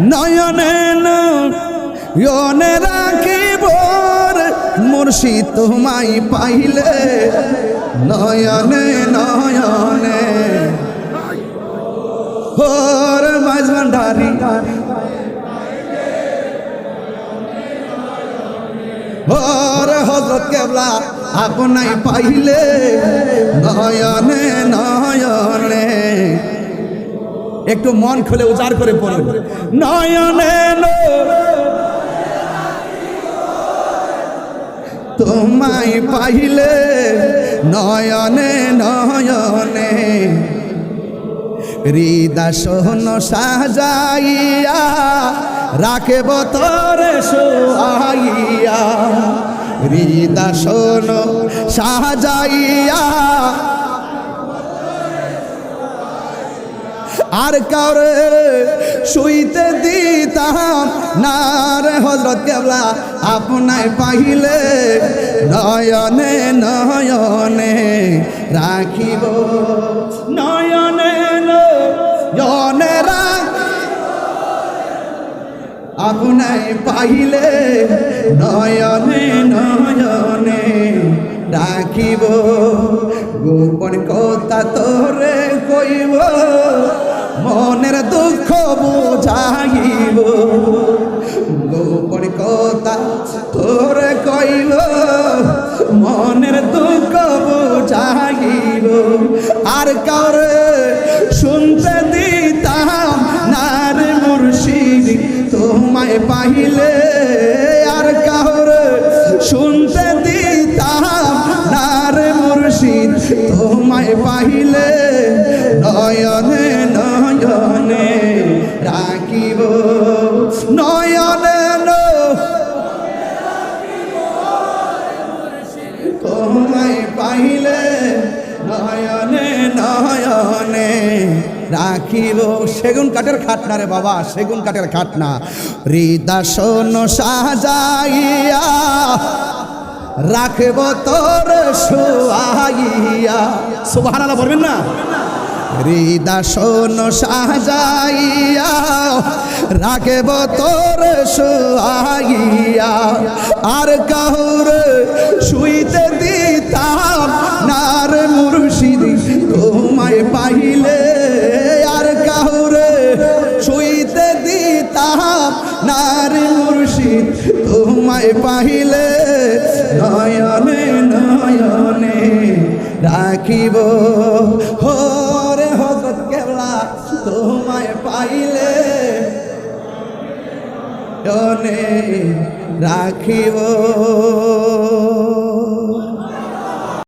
নয়নে নয়নে রাখিব মুর্শিদ তোমায় পাইলে। নয়নে নয়নে। হোর মাঝ ভান্ডারি। ওরে হজরত কেবলা আপনাই পাইলে। একটু মন খুলে উজাড় করে পড়ুন। নয়নে তোমায় পাইলে নয়নে নয়নে হৃদাসন সাজাইয়া রাখে বতরে সোয়াইয়া হৃদাসন সাজাইয়া আর কাউরে শুইতে দিতাম না রে হজরত কেবলা আপনায় পাহিলে নয়নে নয়নে রাখিব। নয়নে নয়নে আপনায় পাহিলে নয়নে নয়নে রাখিব। গোপন কথা তোরে কইব। মনের দুঃখ বুঝাইব। গোপন কথা তোরে কইব মনের দুঃখ বুঝাইব। আর কাউরে শুনতে দিতাম নার মুর্শিদ, তোমায় পাইলে আর কাউরে শুনতে দিতাম নার মুর্শিদ, তোমায় পাইলে নয়নে নয়নে রাখিব নয়নে তোমায় পাইলে নয়নে নয়নে রাখিব। সেগুন কাঠের খাটনা রে বাবা, সেগুন কাঠের খাটনা। হৃদাসন সাজাইয়া, রাখব তোর শুয়াইয়া। সুবহানাল্লাহ বলবেন না? হৃদাসন সাজাইয়া, রাখব তোর শুয়াইয়া আর কাহুর শুইতে দিতাম, নার মুর্শিদ তোমায় পাইলে। আর কাহুর শুইতে দিতাম, নার মুর্শিদ তোমায় পাইলে। নয়নে নয়নে রাখিব নয়নে রাখিব।